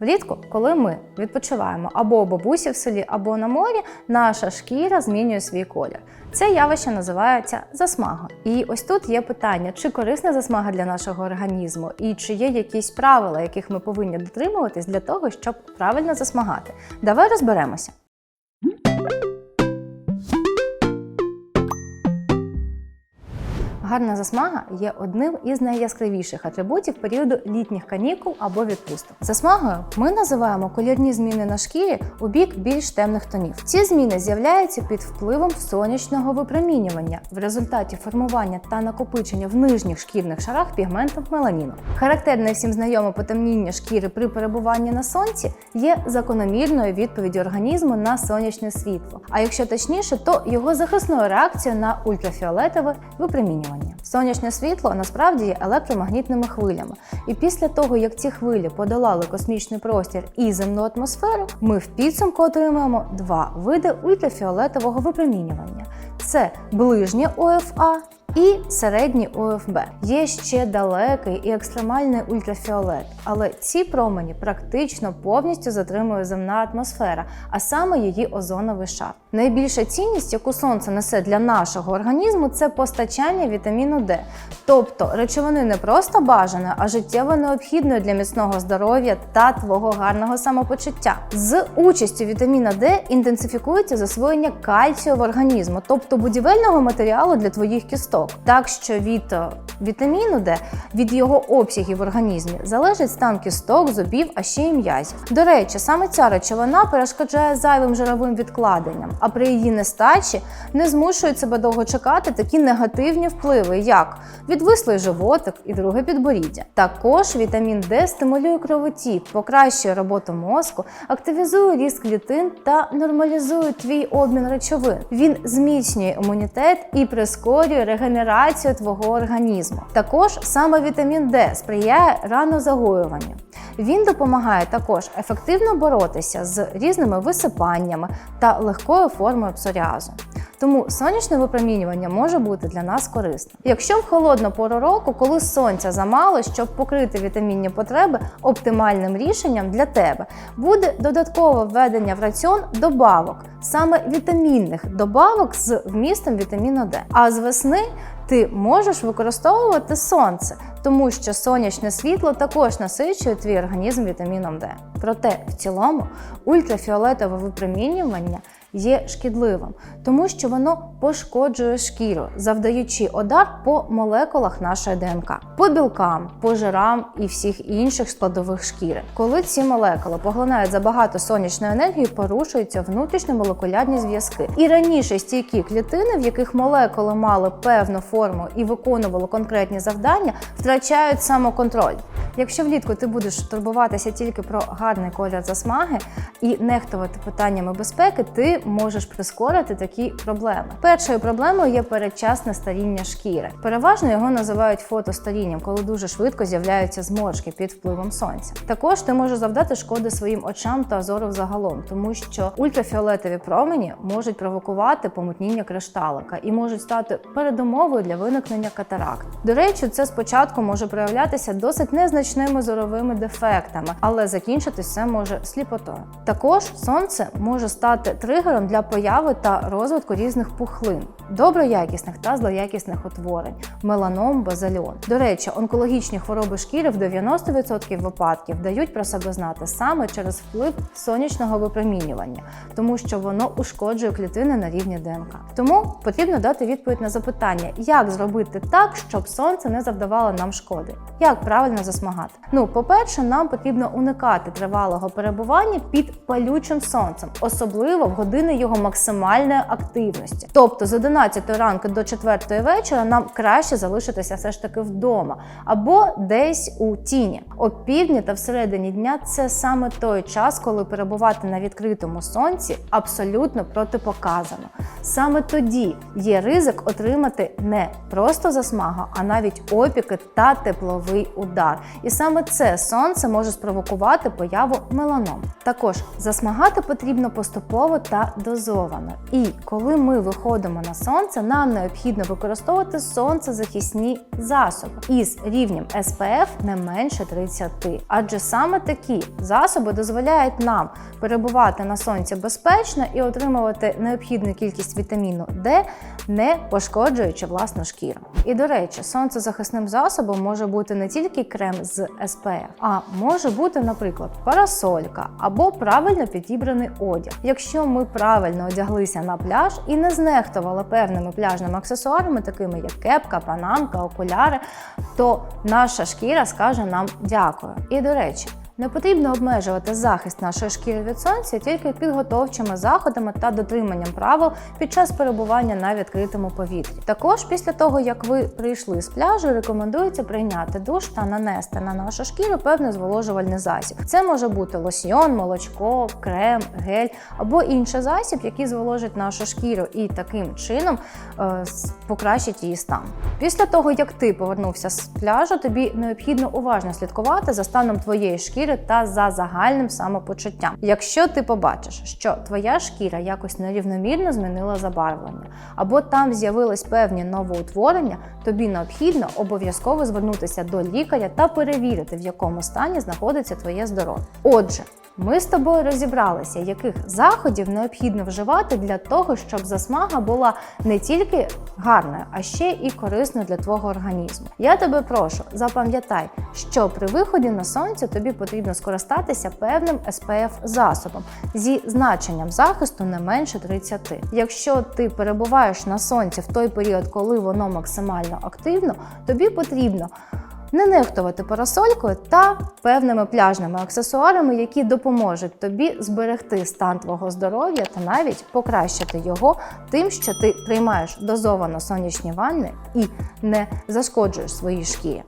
Влітку, коли ми відпочиваємо або у бабусі в селі, або на морі, наша шкіра змінює свій колір. Це явище називається засмага. І ось тут є питання, чи корисна засмага для нашого організму, і чи є якісь правила, яких ми повинні дотримуватись для того, щоб правильно засмагати. Давай розберемося. Гарна засмага є одним із найяскравіших атрибутів періоду літніх канікул або відпусток. Засмагою ми називаємо колірні зміни на шкірі у бік більш темних тонів. Ці зміни з'являються під впливом сонячного випромінювання в результаті формування та накопичення в нижніх шкірних шарах пігменту меланіну. Характерне всім знайоме потемніння шкіри при перебуванні на сонці є закономірною відповіддю організму на сонячне світло. А якщо точніше, то його захисною реакцією на ультрафіолетове випромінювання. Сонячне світло насправді є електромагнітними хвилями, і після того, як ці хвилі подолали космічний простір і земну атмосферу, ми в підсумку отримаємо два види ультрафіолетового випромінювання: це ближнє ОФА і середній ОФБ. Є ще далекий і екстремальний ультрафіолет, але ці промені практично повністю затримує земна атмосфера, а саме її озоновий шар. Найбільша цінність, яку сонце несе для нашого організму, це постачання вітаміну Д, тобто речовини не просто бажане, а життєво необхідної для міцного здоров'я та твого гарного самопочуття. З участю вітаміна Д інтенсифікується засвоєння кальцію в організму, тобто будівельного матеріалу для твоїх кісток. Так що від е, вітаміну Д, від його обсягів в організмі залежить стан кісток, зубів, а ще й м'язів. До речі, саме ця речовина перешкоджає зайвим жировим відкладенням, а при її нестачі не змушують себе довго чекати такі негативні впливи, як відвислий животик і друге підборіддя. Також вітамін Д стимулює кровотік, покращує роботу мозку, активізує ріст клітин та нормалізує твій обмін речовин. Він зміцнює імунітет і прискорює регенерацію твого організму. Також саме вітамін D сприяє ранозагоюванню. Він допомагає також ефективно боротися з різними висипаннями та легкою формою псоріазу. Тому сонячне випромінювання може бути для нас корисним. Якщо в холодну пору року, коли сонця замало, щоб покрити вітамінні потреби, оптимальним рішенням для тебе буде додаткове введення в раціон добавок, саме вітамінних добавок з вмістом вітаміну Д. А з весни ти можеш використовувати сонце, тому що сонячне світло також насичує твій організм вітаміном Д. Проте в цілому ультрафіолетове випромінювання є шкідливим, тому що воно пошкоджує шкіру, завдаючи удар по молекулах нашої ДНК, по білкам, по жирам і всіх інших складових шкіри. Коли ці молекули поглинають забагато сонячної енергії, порушуються внутрішньомолекулярні зв'язки. І раніше стійкі клітини, в яких молекули мали певну форму і виконували конкретні завдання, втрачають самоконтроль. Якщо влітку ти будеш турбуватися тільки про гарний колір засмаги і нехтувати питаннями безпеки, ти можеш прискорити такі проблеми. Першою проблемою є передчасне старіння шкіри. Переважно його називають фотостарінням, коли дуже швидко з'являються зморшки під впливом сонця. Також ти можеш завдати шкоди своїм очам та зору взагалом, тому що ультрафіолетові промені можуть провокувати помутніння кришталика і можуть стати передумовою для виникнення катаракт. До речі, це спочатку може проявлятися досить незначними зоровими дефектами, але закінчитись все може сліпотою. Також сонце може стати тригером для появи та розвитку різних пухлин, доброякісних та злоякісних утворень, меланом, базальон. До речі, онкологічні хвороби шкіри в 90% випадків дають про себе знати саме через вплив сонячного випромінювання, тому що воно ушкоджує клітини на рівні ДНК. Тому потрібно дати відповідь на запитання, як зробити так, щоб сонце не завдавало нам шкоди, як правильно засмагати. Ну, по-перше, нам потрібно уникати тривалого перебування під палючим сонцем, особливо в години його максимальної активності. Тобто з 11 ранку до 4 вечора нам краще залишитися все ж таки вдома або десь у тіні. О півдні та всередині дня це саме той час, коли перебувати на відкритому сонці абсолютно протипоказано. Саме тоді є ризик отримати не просто засмагу, а навіть опіки та тепловий удар. І саме це сонце може спровокувати появу меланом. Також засмагати потрібно поступово та дозовано. І коли ми виходимо на сонце, нам необхідно використовувати сонцезахисні засоби із рівнем SPF не менше 30. Адже саме такі засоби дозволяють нам перебувати на сонці безпечно і отримувати необхідну кількість вітаміну D, не пошкоджуючи власну шкіру. І до речі, сонцезахисним засобом може бути не тільки крем з SPF, а може бути, наприклад, парасолька або правильно підібраний одяг. Якщо ми правильно одяглися на пляж і не знехтували певними пляжними аксесуарами, такими як кепка, панамка, окуляри, то наша шкіра скаже нам дякую. І до речі. Не потрібно обмежувати захист нашої шкіри від сонця тільки підготовчими заходами та дотриманням правил під час перебування на відкритому повітрі. Також після того, як ви прийшли з пляжу, рекомендується прийняти душ та нанести на нашу шкіру певний зволожувальний засіб. Це може бути лосьйон, молочко, крем, гель або інший засіб, який зволожить нашу шкіру і таким чином е, покращить її стан. Після того, як ти повернувся з пляжу, тобі необхідно уважно слідкувати за станом твоєї шкіри та за загальним самопочуттям. Якщо ти побачиш, що твоя шкіра якось нерівномірно змінила забарвлення, або там з'явились певні новоутворення, тобі необхідно обов'язково звернутися до лікаря та перевірити, в якому стані знаходиться твоє здоров'я. Отже, ми з тобою розібралися, яких заходів необхідно вживати для того, щоб засмага була не тільки гарною, а ще і корисною для твого організму. Я тебе прошу, запам'ятай, що при виході на сонце тобі потрібно скористатися певним SPF засобом зі значенням захисту не менше 30. Якщо ти перебуваєш на сонці в той період, коли воно максимально активно, тобі потрібно не нехтувати парасолькою та певними пляжними аксесуарами, які допоможуть тобі зберегти стан твого здоров'я та навіть покращити його тим, що ти приймаєш дозовано сонячні ванни і не зашкоджуєш своїй шкірі.